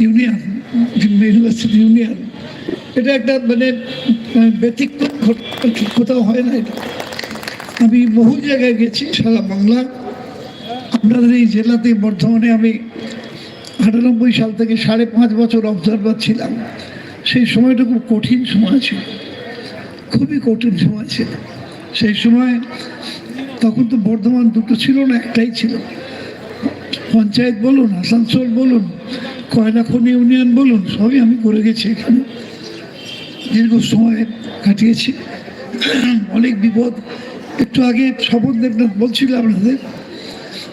Union university union. এটা একটা মানে ব্যতিক্রম কোথাও হয় না এটা। আমি বহু জায়গায় গেছি, সারা বাংলা। আপনাদের এই জেলাতে বর্ধমানে আমি আটানব্বই সাল থেকে সাড়ে পাঁচ বছর অবজারভার ছিলাম। সেই সময়টা খুব কঠিন সময় ছিল। খুবই কঠিন সময় ছিল। সেই সময় তখন তো বর্ধমান দুটো ছিল না, একটাই ছিল। পঞ্চায়েত বলুন, আসানসোল বলুন কয়লাখনি ইউনিয়ন বলুন, সবই আমি করে গেছি এখানে। দীর্ঘ সময় কাটিয়েছি। অনেক বিপদ। একটু আগে স্বপন দেবনাথ বলছিলাম আপনাদের,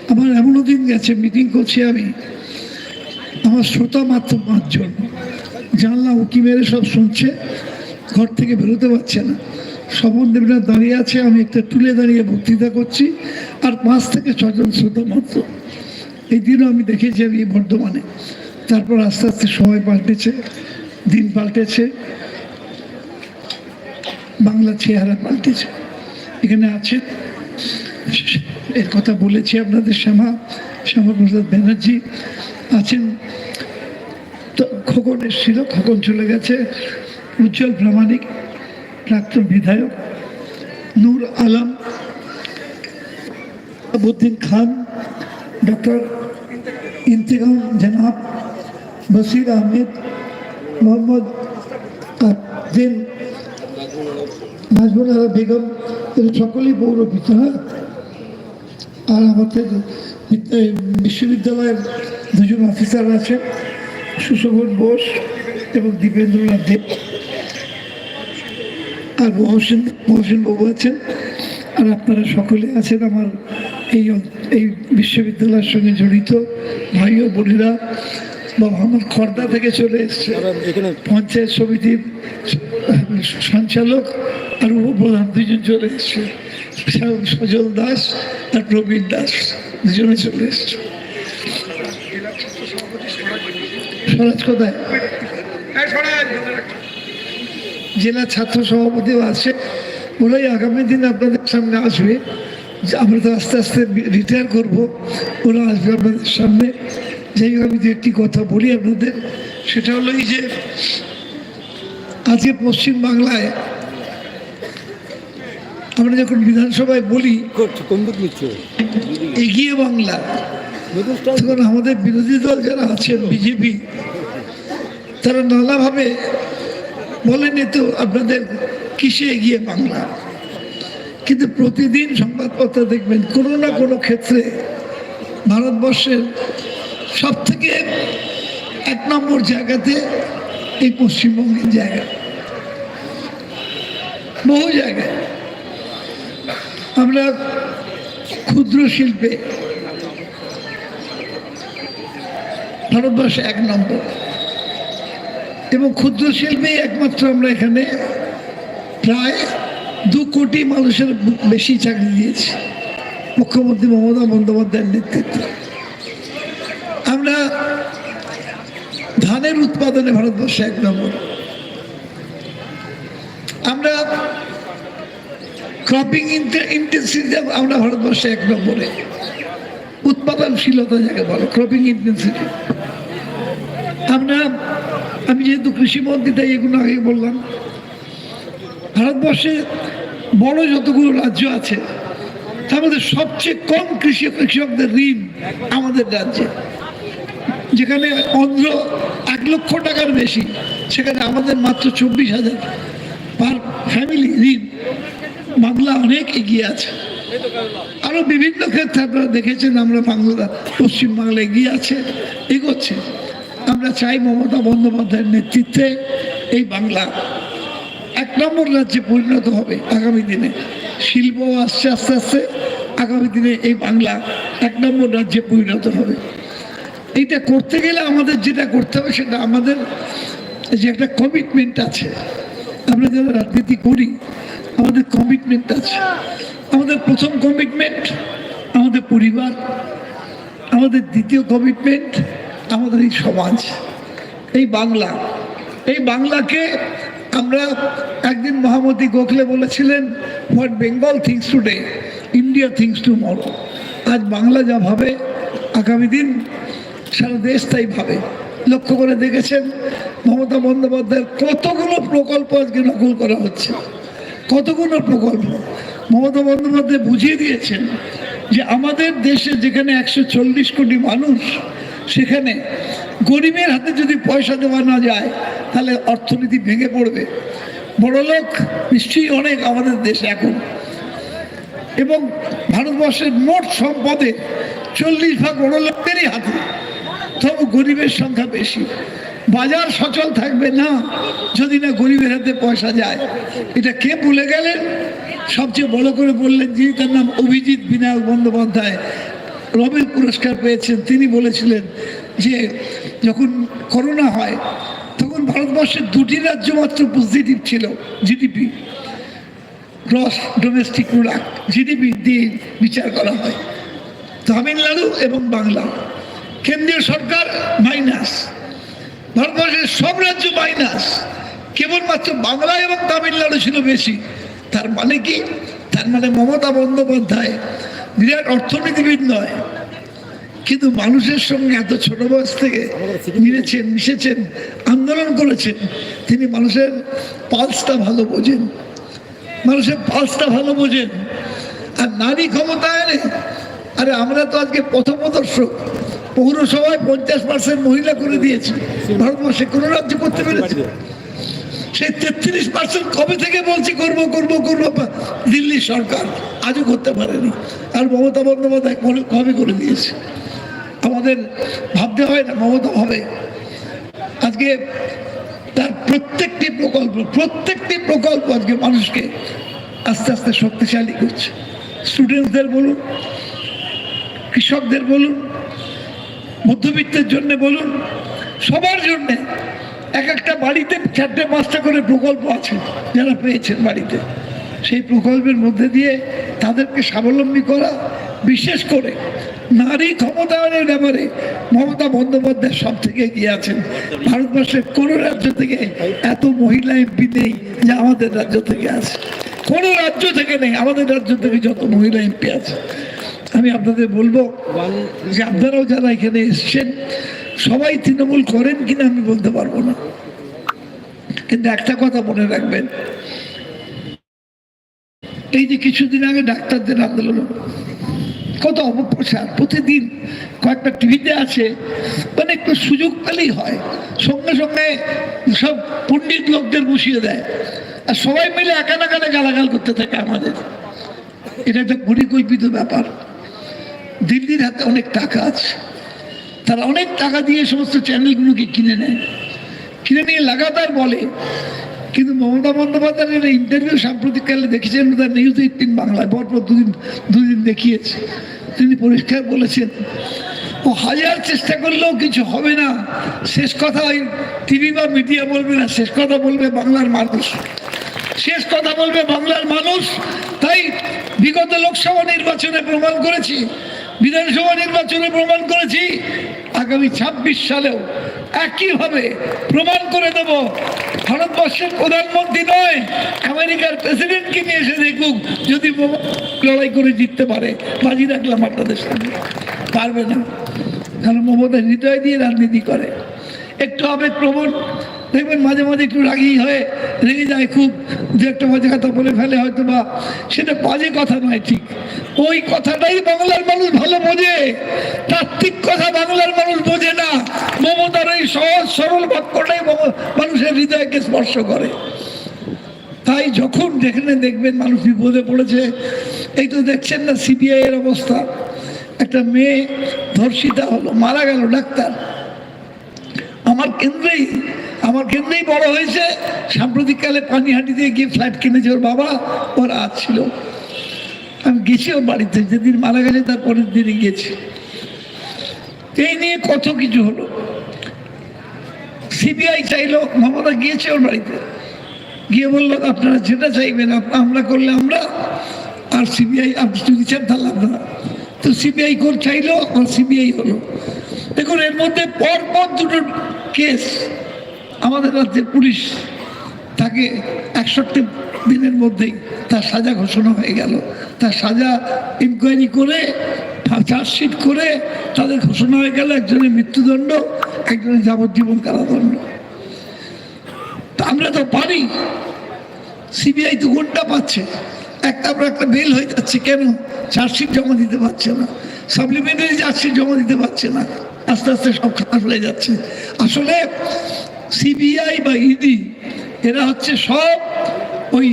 আমার এমনও দিন গেছে মিটিং করছি আমি। আমার শ্রোতা মাত্র পাঁচজন। জানলা উকি মেরে সব শুনছে, ঘর থেকে বেরোতে পারছে না। স্বপন দেবনাথ দাঁড়িয়ে আছে, আমি একটা তুলে দাঁড়িয়ে বক্তৃতা করছি, আর পাঁচ থেকে ছজন শ্রোতা মাত্র। এই দিনও আমি দেখেছি আমি বর্ধমানে। তারপর আস্তে আস্তে সময় পাল্টেছে, দিন পাল্টেছে, বাংলা চেহারা পাল্টেছে। এখানে আছে এর কথা বলেছি আপনাদের শ্যামা, শ্যামাপ্রসাদ ব্যানার্জি আছেন। তো খোকন এসেছিল, খোকন চলে গেছে, উজ্জ্বল প্রামাণিক, প্রাক্তন বিধায়ক, নূর আলম, আবুদ্দিন খান, ডক্টর ইন্তেকাম জনাব বসির আহমেদ মোহাম্মদ দিন নাজমুল আলা বেগম এরা সকলেই পৌরপিতা হ্যাঁ? আর আমাদের বিশ্ববিদ্যালয়ের দুজন অফিসার আছে, সুশোভন বোস এবং দীপেন্দ্রনাথ দেব। আর মহসেন মহসেন বাবু আছেন, আর আপনারা সকলে আছেন আমার এই এই বিশ্ববিদ্যালয়ের সঙ্গে জড়িত ভাই ও বোনেরা। আমার খর্দা থেকে চলে এসছে। এখানে পঞ্চায়েত সমিতির সঞ্চালক আর উপপ্রধান দুজন চলে এসছে। সজল দাস আর প্রবীণ দাস দুজনে চলে এসছে। স্বরাজ কোথায়? জেলা ছাত্র সভাপতিও আছে। ওরাই আগামী দিন আপনাদের সামনে আসবে। আমরা তো আস্তে আস্তে রিটায়ার করব। ওরা আসবে আপনাদের সামনে। যাই হোক আমি দু একটি কথা বলি আপনাদের সেটা হলো এই যে আজকে পশ্চিম বাংলায় আমরা যখন বিধানসভায় বলি এগিয়ে বাংলা তখন আমাদের বিরোধী দল যারা আছেন বিজেপি তারা নানাভাবে বলেন তো আপনাদের কিসে এগিয়ে বাংলা? কিন্তু প্রতিদিন সংবাদপত্র দেখবেন কোনো না কোনো ক্ষেত্রে ভারতবর্ষের সব থেকে এক নম্বর জায়গাতে এই পশ্চিমবঙ্গের জায়গা। বহু জায়গায় আমরা ক্ষুদ্র শিল্পে ভারতবর্ষে এক নম্বর। এবং ক্ষুদ্র শিল্পেই একমাত্র আমরা এখানে প্রায় দু কোটি মানুষের বেশি চাকরি দিয়েছি। মুখ্যমন্ত্রী মমতা বন্দ্যোপাধ্যায়ের নেতৃত্বে আমরা ধানের উৎপাদনে ভারতবর্ষে এক নম্বর। আমরা ক্রপিং ইন্টেন্সিটি আমরা ভারতবর্ষে এক নম্বরে। উৎপাদনশীলতা যাকে বলো ক্রপিং ইন্টেন্সিটি আমরা, আমি যেহেতু কৃষিমন্ত্রী তাই এগুলো আগে বললাম। ভারতবর্ষে বড় যতগুলো রাজ্য আছে, তার মধ্যে সবচেয়ে কম কৃষি কৃষকদের ঋণ আমাদের রাজ্যে। যেখানে অন্ধ্র এক লক্ষ টাকার বেশি। সেখানে আমাদের মাত্র চব্বিশ হাজার। পার ফ্যামিলি ঋণ। বাংলা অনেক এগিয়ে আছে। আরও বিভিন্ন ক্ষেত্রে আপনারা দেখেছেন আমরা বাংলা, পশ্চিমবাংলা এগিয়ে আছে, এগোচ্ছে। আমরা চাই মমতা বন্দ্যোপাধ্যায়ের নেতৃত্বে এই বাংলা এক নম্বর রাজ্যে পরিণত হবে আগামী দিনে। শিল্প আসছে আস্তে আস্তে। আগামী দিনে এই বাংলা এক নম্বর রাজ্যে পরিণত হবে। এইটা করতে গেলে আমাদের যেটা করতে হবে সেটা আমাদের যে একটা কমিটমেন্ট আছে। আমরা যারা রাজনীতি করি, আমাদের কমিটমেন্ট আছে। আমাদের প্রথম কমিটমেন্ট আমাদের পরিবার, আমাদের দ্বিতীয় কমিটমেন্ট আমাদের এই সমাজ, এই বাংলা। এই বাংলাকে আমরা একদিন মহামতি গোখলে বলেছিলেন what Bengal thinks today India thinks tomorrow আজ বাংলা যা ভাবে, আগামী দিন সারা দেশ তাই ভাবে। লক্ষ্য করে দেখেছেন, মমতা বন্দ্যোপাধ্যায়ের কতগুলো প্রকল্প আজকে নকল করা হচ্ছে। কতগুলো প্রকল্প? মমতা বন্দ্যোপাধ্যায় বুঝিয়ে দিয়েছেন যে আমাদের দেশে যেখানে একশো চল্লিশ কোটি মানুষ, সেখানে গরিবের হাতে যদি পয়সা দেওয়া না যায়, তাহলে অর্থনীতি ভেঙে পড়বে। বড়লোক নিশ্চয়ই অনেক আমাদের দেশে এখন। এবং ভারতবর্ষের মোট সম্পদে চল্লিশ ভাগ বড় লোকদেরই হাতে। তবু গরিবের সংখ্যা বেশি। বাজার সচল থাকবে না, যদি না গরিবের হাতে পয়সা যায়। এটা কে ভুলে গেলেন? সবচেয়ে বড় করে বললেন যিনি তার নাম অভিজিৎ বিনায়ক বন্দ্যোপাধ্যায়। নোবেল পুরস্কার পেয়েছেন। তিনি বলেছিলেন যে, যখন করোনা হয়, তখন ভারতবর্ষের দুটি রাজ্য মাত্র পজিটিভ ছিল GDP gross domestic product GDP দিয়ে বিচার করা হয়। তামিলনাড়ু এবং বাংলা। কেন্দ্রীয় সরকার মাইনাস। ভারতবর্ষের সব রাজ্য মাইনাস। কেবলমাত্র বাংলা এবং তামিলনাড়ু ছিল বেশি। তার মানে কি? তার মানে মমতা বন্দ্যোপাধ্যায় বিরাট অর্থনীতিবিদ নয়। কিন্তু মানুষের সঙ্গে এত ছোট বয়স থেকে মিলেছেন, মিশেছেন, আন্দোলন করেছেন, তিনি মানুষের পালসটা ভালো বোঝেন। মানুষের পালসটা ভালো বোঝেন। আর নারী ক্ষমতায়নে আরে আমরা তো আজকে প্রথমদর্শক পৌরসভায় পঞ্চাশ পার্সেন্ট মহিলা করে দিয়েছে। ভারতবর্ষে কোনো রাজ্য করতে পেরেছে? সেই তেত্রিশ পার্সেন্ট কবে থেকে বলছি, করব করব করব দিল্লি সরকার আজও করতে পারেনি? আর মমতা বন্দ্যোপাধ্যায় কবে করে দিয়েছে? আমাদের ভাবতে হয় না, মমতা হবে। আজকে তার প্রত্যেকটি প্রকল্প প্রত্যেকটি প্রকল্প আজকে মানুষকে আস্তে আস্তে শক্তিশালী করছে। স্টুডেন্টসদের বলুন, কৃষকদের বলুন মধ্যবিত্তের জন্য বলুন, সবার জন্যে এক একটা বাড়িতে চারটে পাঁচটা করে প্রকল্প আছে যারা পেয়েছেন বাড়িতে। সেই প্রকল্পের মধ্যে দিয়ে তাদেরকে স্বাবলম্বী করা, বিশেষ করে নারী ক্ষমতায়নের ব্যাপারে মমতা বন্দ্যোপাধ্যায় সব থেকে এগিয়ে আছেন। ভারতবর্ষের কোনো রাজ্য থেকে এত মহিলা এমপি নেই যে আমাদের রাজ্য থেকে আছে। কোনো রাজ্য থেকে নেই, আমাদের রাজ্য থেকে যত মহিলা এমপি আছে। আমি আপনাদের বলব যে আপনারাও যারা এখানে এসছেন সবাই তৃণমূল করেন কিনা আমি বলতে পারব না। কিন্তু একটা কথা মনে রাখবেন এই যে কিছুদিন আগে ডাক্তারদের আন্দোলন কত অপপ্রচার প্রতিদিন কয়েকটা টিভিতে আছে মানে একটু সুযোগ পেলেই হয়। সঙ্গে সঙ্গে সব পণ্ডিত লোকদের বসিয়ে দেয়। আর সবাই মিলে একানা কানে গালাগাল করতে থাকে আমাদের। এটা একটা পরিকল্পিত ব্যাপার। দিল্লির হাতে অনেক টাকা আছে। তারা অনেক টাকা দিয়ে সমস্ত চ্যানেলগুলোকে কিনে নেয়। কিনে নিয়ে লাগাতার বলে। কিন্তু মমতা বন্দ্যোপাধ্যায়ের ইন্টারভিউ সাম্প্রতিককালে দেখেছেন তার নিউজ এইটিন বাংলায়, পরপর দুদিন দুদিন দেখিয়েছে। তিনি পরিষ্কার বলেছেন, ও হাজার চেষ্টা করলেও কিছু হবে না। শেষ কথা ওই টিভি বা মিডিয়া বলবে না। শেষ কথা বলবে বাংলার মানুষ। শেষ কথা বলবে বাংলার মানুষ। তাই বিগত লোকসভা নির্বাচনে প্রমাণ করেছি বিধানসভা নির্বাচনে প্রমাণ করেছি, আগামী ছাব্বিশ সালেও একইভাবে প্রমাণ করে দেব, ভারতবর্ষের প্রধানমন্ত্রী নয়, আমেরিকার প্রেসিডেন্টকে নিয়ে এসে দেখুক, যদি লড়াই করে জিততে পারে। বাজি রাখলাম আপনাদের সামনে। পারবে না। কারণ মমতা হৃদয় দিয়ে রাজনীতি করে। একটু আবেগ প্রবণ দেখবেন মাঝে মাঝে একটু রাগি হয়ে রেগে যায় খুব, দু একটা মাঝে কথা বলে ফেলে হয়তো বা সেটা বাজে কথা নয় ঠিক। ওই কথাটাই বাংলার মানুষ ভালো বোঝে। তাত্ত্বিক কথা বাংলার মানুষ বোঝে না। মমতার এই সহজ, সরল বাক্যটাই মানুষের হৃদয়কে স্পর্শ করে। তাই যখন যেখানে দেখবেন মানুষ বিপদে পড়েছে, এই তো দেখছেন না সিবিআই এর অবস্থা। একটা মেয়ে ধর্ষিতা হলো, মারা গেল ডাক্তার। আমার কেন্দ্রেই আমার কেন্দ্রেই বড় হয়েছে। সাম্প্রতিককালে পানিহাটিতে গিয়ে ফ্ল্যাট কিনেছে ওর বাবা, ওর ছিল। আমি গেছি ওর বাড়িতে, যেদিন মারা গেছে তার পরের দিনই গেছি। এই নিয়ে কত কিছু হলো। সিবিআই চাইলো মমতা গিয়েছে ওর বাড়িতে। গিয়ে বলল, আপনারা যেটা চাইবেন আমরা করলে আমরা, আর সিবিআই আপনি যদি চান তাহলে আপনারা। তো সিবিআই কোর চাইলো আর সিবিআই হলো। দেখুন, এর মধ্যে পর পর দুটো কেস। আমাদের রাজ্যের পুলিশ তাকে একষট্টি দিনের মধ্যেই তার সাজা ঘোষণা হয়ে গেল। তার সাজা ইনকোয়ারি করে চার্জশিট করে তাদের ঘোষণা হয়ে গেল একজনের মৃত্যুদণ্ড, একজনের যাবজ্জীবন কারাদণ্ড। তা আমরা তো পারি। সিবিআই তো ঘণ্টা পাচ্ছে। একটা পর একটা বেল হয়ে যাচ্ছে। কেন? চার্জশিট জমা দিতে পারছে না। সাপ্লিমেন্টারি চার্জশিট জমা দিতে পারছে না। আস্তে আস্তে সব খারাপ হয়ে যাচ্ছে। আসলে সিবিআই বা ইডি, এরা হচ্ছে সব ওই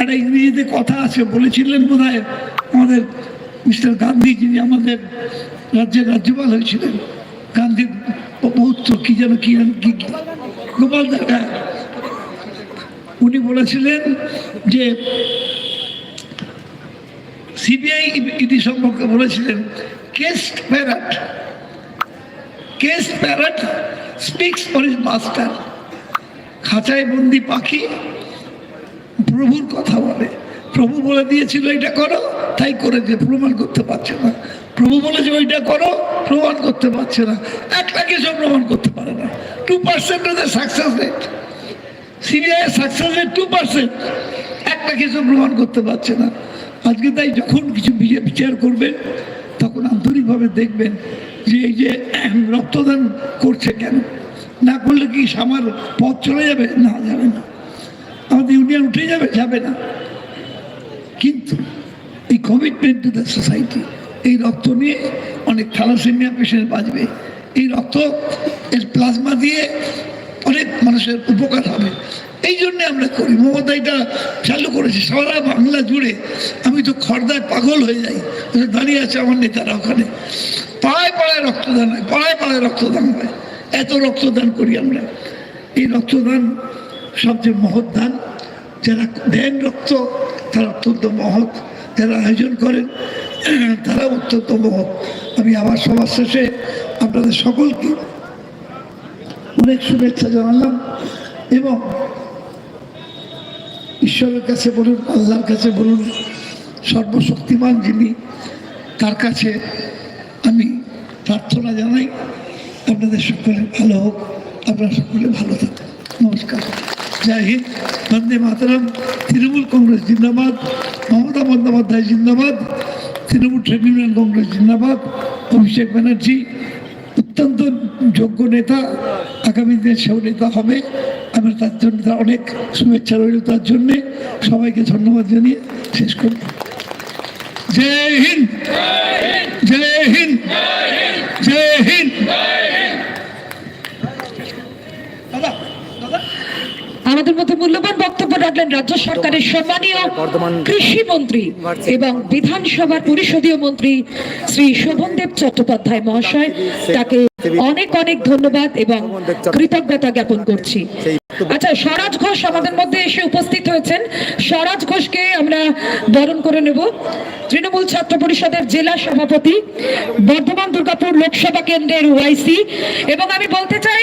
একটা ইংরেজিতে কথা আছে, বলেছিলেন বোধ হয় আমাদের মিস্টার গান্ধী, যিনি আমাদের রাজ্যের রাজ্যপাল হয়েছিলেন। গান্ধীর পৌত্র কি যেন কি যেন কি গোপাল দাদা উনি বলেছিলেন যে সিবিআই, ইডি সম্পর্কে বলেছিলেন case parrot case parrot speaks for his master খাঁচায় বন্দি পাখি প্রভুর কথা বলে। প্রভু বলে দিয়েছিল, এটা করো। তাই করেছে প্রমাণ করতে পারছে না। প্রভু বলেছে, ওইটা করো। প্রমাণ করতে পারছে না। একটা কিছু প্রমাণ করতে পারে না। টু পার্সেন্ট ওদের success rate CBI success rate two percent একটা কিছু প্রমাণ করতে পারছে না। আজকে তাই যখন কিছু বিচার করবেন, তখন আন্তরিকভাবে দেখবেন যে এই যে রক্তদান করছে কেন? না করলে কি আমার পথ চলে যাবে? না যাবে না। আমাদের ইউনিয়ন উঠে যাবে? যাবে না। কিন্তু এই কমিটমেন্ট টু দ্য সোসাইটি এই রক্ত নিয়ে অনেক থ্যালাসেমিয়া পেশেন্ট বাঁচবে। এই রক্ত এর প্লাজমা দিয়ে অনেক মানুষের উপকার হবে। এই জন্যে আমরা করি। মমতা এটা চালু করেছে, সারা বাংলা জুড়ে। আমি তো খর্দায় পাগল হয়ে যাই। দাঁড়িয়ে আছে আমার নেতারা ওখানে। পাড়ায় পাড়ায় রক্তদান হয় পাড়ায় পাড়ায় রক্তদান হয়। এত রক্তদান করি আমরা। এই রক্তদান সবচেয়ে মহৎ দান। যারা দেন রক্ত, তারা অত্যন্ত মহৎ। যারা আয়োজন করেন, তারা অত্যন্ত মহৎ। আমি আমার সবার শেষে আপনাদের সকলকে অনেক শুভেচ্ছা জানালাম এবং ঈশ্বরের কাছে বলুন, আল্লাহর কাছে বলুন, সর্বশক্তিমান যিনি, তার কাছে আমি প্রার্থনা জানাই। আপনাদের সকলে ভালো হোক আপনারা সকলে ভালো থাকুন। নমস্কার। জয় হিন্দ, বন্দে মাতরম, তৃণমূল কংগ্রেস জিন্দাবাদ, মমতা বন্দ্যোপাধ্যায় জিন্দাবাদ, তৃণমূল ট্রেড ইউনিয়ন কংগ্রেস জিন্দাবাদ, অভিষেক ব্যানার্জি, অত্যন্ত যোগ্য নেতা, আগামী দিনে সেও নেতা হবে। আমরা তার জন্য অনেক শুভেচ্ছা রইল তার জন্যে। সবাইকে ধন্যবাদ জানিয়ে শেষ করি জয় হিন্দ! জয় হিন্দ! জয় হিন্দ! আমাদের মধ্যে মূল্যবান বক্তব্য রাখলেন রাজ্য সরকারের সম্মানীয় কৃষি মন্ত্রী এবং বিধানসভার পরিষদীয় মন্ত্রী শ্রী শোভনদেব চট্টোপাধ্যায় মহাশয়। তাকে অনেক অনেক ধন্যবাদ এবং কৃতজ্ঞতা জ্ঞাপন করছি। আচ্ছা স্বরাজ ঘোষ আমাদের মধ্যে এসে উপস্থিত হয়েছেন। স্বরাজ ঘোষকে আমরা বরণ করে নেব। তৃণমূল ছাত্র পরিষদের জেলা সভাপতি, বর্ধমান দুর্গাপুর লোকসভা কেন্দ্রের ওয়াইসি। এবং আমি বলতে চাই